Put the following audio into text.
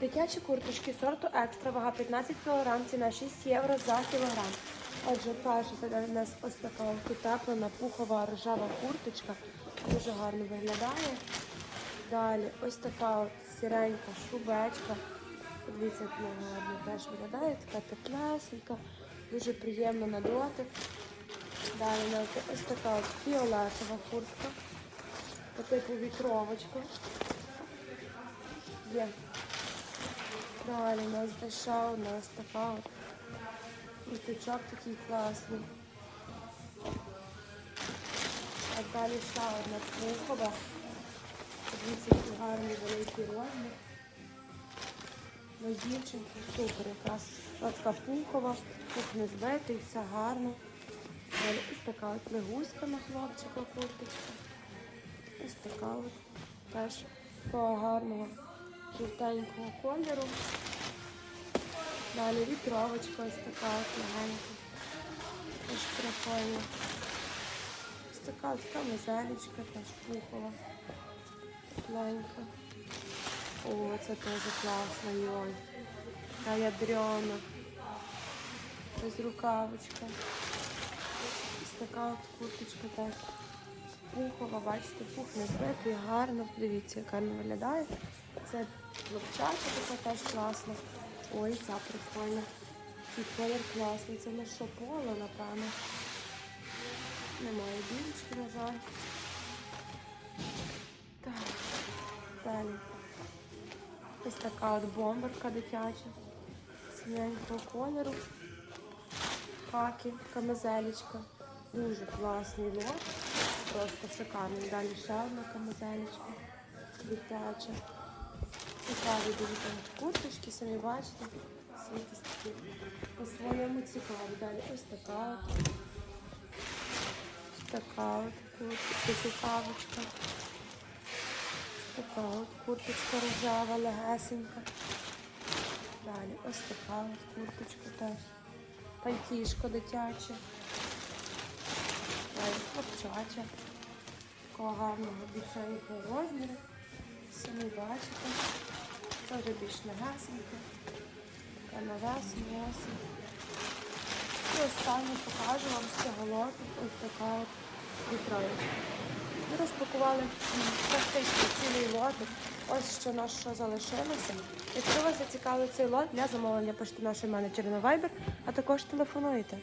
Дитячі курточки сорту екстра, вага 15 кг, ціна 6 євро за кілограм. Отже, перша у нас ось така утеплена пухова рожева курточка. Дуже гарно виглядає. Далі ось така от сіренька шубечка. Подивіться, гарно теж виглядає, така теплесенька, дуже приємно на дотик. Далі ось така от фіолетова куртка по типу вітровочка. Є. Далі у нас деша, у нас така от такий класний. А далі ще одна пухова. Подивіться, який гарний великий розмір. На дівчинку супер якраз. Ось така пухова, пух не збитий, все гарно. Далі ось така от лягузька на хлопчика курточка. Ось така от теж такого гарного жовтенького кольору. Далі вітровочка ось така от легенька. Теж прикольна. Ось така от камизелечка, теж пухова. Тепленька. О, це теж класно, йой. Та ядрена. Ось рукавочка. Ось така от курточка теж. Пухова, бачите, пух не збитий, гарно. Дивіться, як гарно виглядає. Це хлопчача така теж класна. Ой, ця прикольна. Такий колір класний. Це не що поло, напевно. Немає білочки, на жаль. Так, далі. Ось така от бомберка дитяча. Синенького кольору. Хаки, камизелечка. Дуже класний лот. Просто шикарний. Далі ще одна камизелечка. Дитяча. Цікаві дуже там курточки, самі бачите. Всі такі по-своєму цікаві. Далі ось така от. Така от курточка, цікавочка. Така от курточка рожева, легесенька. Далі ось така от курточка теж. Пальтішко дитяче. Далі хлопчача. Такого гарного більшенького розміру. Самі бачите. Теж більш легесенька. Така на весну. І останнє покажу вам з цього лоту. Ось така от вітроєчка. Ми розпакували практично цілий лотик. Ось що наш що залишилося. Якщо вас зацікавив цей лот, для замовлення пишете нашої менеджери на Viber, а також телефонуйте.